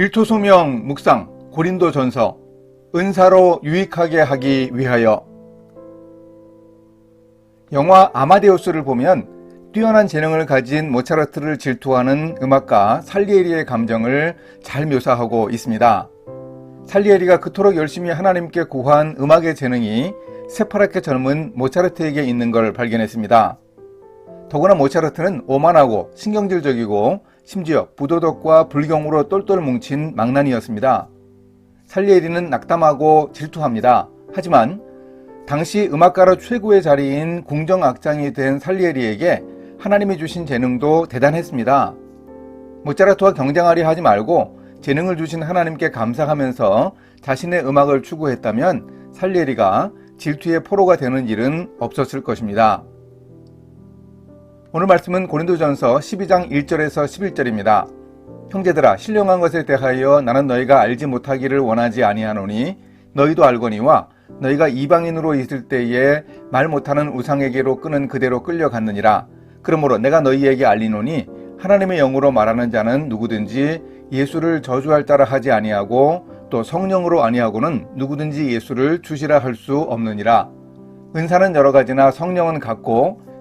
일토소명 묵상 고린도 전서 은사로 유익하게 하기 위하여 영화 아마데우스를 보면 뛰어난 재능을 가진 모차르트를 질투하는 음악가 살리에리의 감정을 잘 묘사하고 있습니다. 살리에리가 그토록 열심히 하나님께 구한 음악의 재능이 새파랗게 젊은 모차르트에게 있는 걸 발견했습니다. 더구나 모차르트는 오만하고 신경질적이고 심지어 부도덕과 불경으로 똘똘 뭉친 망난이었습니다. 살리에리는 낙담하고 질투합니다. 하지만 당시 음악가로 최고의 자리인 궁정악장이 된 살리에리에게 하나님이 주신 재능도 대단했습니다. 모차르트와 경쟁하려 하지 말고 재능을 주신 하나님께 감사하면서 자신의 음악을 추구했다면 살리에리가 질투의 포로가 되는 일은 없었을 것입니다. 오늘 말씀은 고린도전서 12장 1절에서 11절입니다. 형제들아 신령한 것에 대하여 나는 너희가 알지 못하기를 원하지 아니하노니 너희도 알거니와 너희가 이방인으로 있을 때에 말 못하는 우상에게로 끄는 그대로 끌려갔느니라. 그러므로 내가 너희에게 알리노니 하나님의 영으로 말하는 자는 누구든지 예수를 저주할 따라 하지 아니하고 또 성령으로 아니하고는 누구든지 예수를 주시라 할 수 없느니라. 은사는 여러 가지나 성령은 같고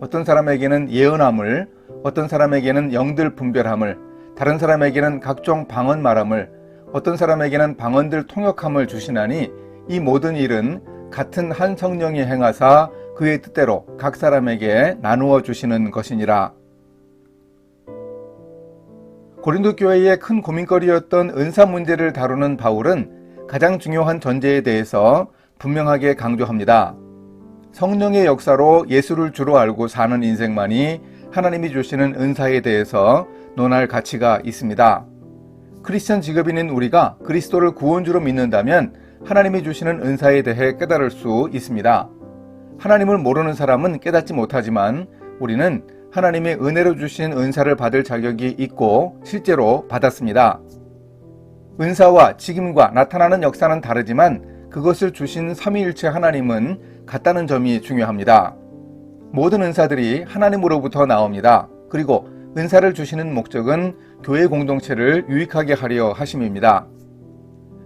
어떤 사람에게는 예언함을 어떤 사람에게는 영들 분별함을 다른 사람에게는 각종 방언 말함을 어떤 사람에게는 방언들 통역함을 주시나니 이 모든 일은 같은 한 성령이 행하사 그의 뜻대로 각 사람에게 나누어 주시는 것이니라. 고린도 교회의 큰 고민거리였던 은사 문제를 다루는 바울은 가장 중요한 전제에 대해서 분명하게 강조합니다. 성령의 역사로 예수를 주로 알고 사는 인생만이 하나님이 주시는 은사에 대해서 논할 가치가 있습니다. 크리스천 직업인인 우리가 그리스도를 구원주로 믿는다면 하나님이 주시는 은사에 대해 깨달을 수 있습니다. 하나님을 모르는 사람은 깨닫지 못하지만 우리는 하나님의 은혜로 주신 은사를 받을 자격이 있고 실제로 받았습니다. 은사와 직임과 나타나는 역사는 다르지만 그것을 주신 삼위일체 하나님은 같다는 점이 중요합니다. 모든 은사들이 하나님으로부터 나옵니다. 그리고 은사를 주시는 목적은 교회 공동체를 유익하게 하려 하심입니다.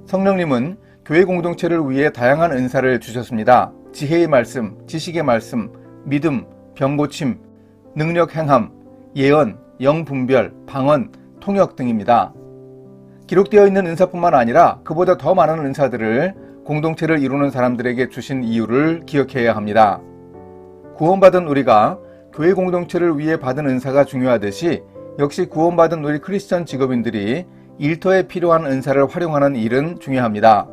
성령님은 교회 공동체를 위해 다양한 은사를 주셨습니다. 지혜의 말씀, 지식의 말씀, 믿음, 병고침, 능력 행함, 예언, 영분별, 방언, 통역 등입니다. 기록되어 있는 은사뿐만 아니라 그보다 더 많은 은사들을 공동체를 이루는 사람들에게 주신 이유를 기억해야 합니다. 구원받은 우리가 교회 공동체를 위해 받은 은사가 중요하듯이 역시 구원받은 우리 크리스천 직업인들이 일터에 필요한 은사를 활용하는 일은 중요합니다.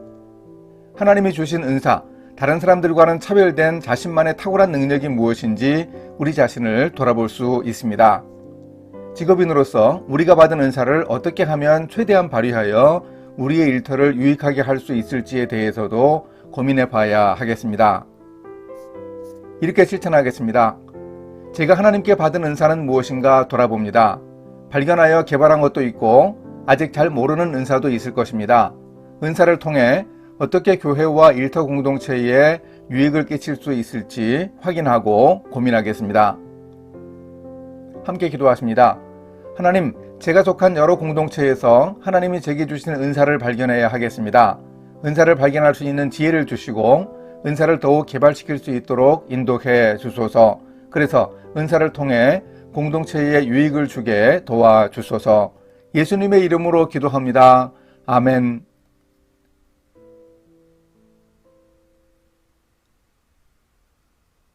하나님이 주신 은사, 다른 사람들과는 차별된 자신만의 탁월한 능력이 무엇인지 우리 자신을 돌아볼 수 있습니다. 직업인으로서 우리가 받은 은사를 어떻게 하면 최대한 발휘하여 우리의 일터를 유익하게 할 수 있을지에 대해서도 고민해 봐야 하겠습니다. 이렇게 실천하겠습니다. 제가 하나님께 받은 은사는 무엇인가 돌아봅니다. 발견하여 개발한 것도 있고 아직 잘 모르는 은사도 있을 것입니다. 은사를 통해 어떻게 교회와 일터 공동체에 유익을 끼칠 수 있을지 확인하고 고민하겠습니다. 함께 기도하십니다. 하나님, 제가 속한 여러 공동체에서 하나님이 제게 주신 은사를 발견해야 하겠습니다. 은사를 발견할 수 있는 지혜를 주시고 은사를 더욱 개발시킬 수 있도록 인도해 주소서. 그래서 은사를 통해 공동체에 유익을 주게 도와 주소서. 예수님의 이름으로 기도합니다. 아멘.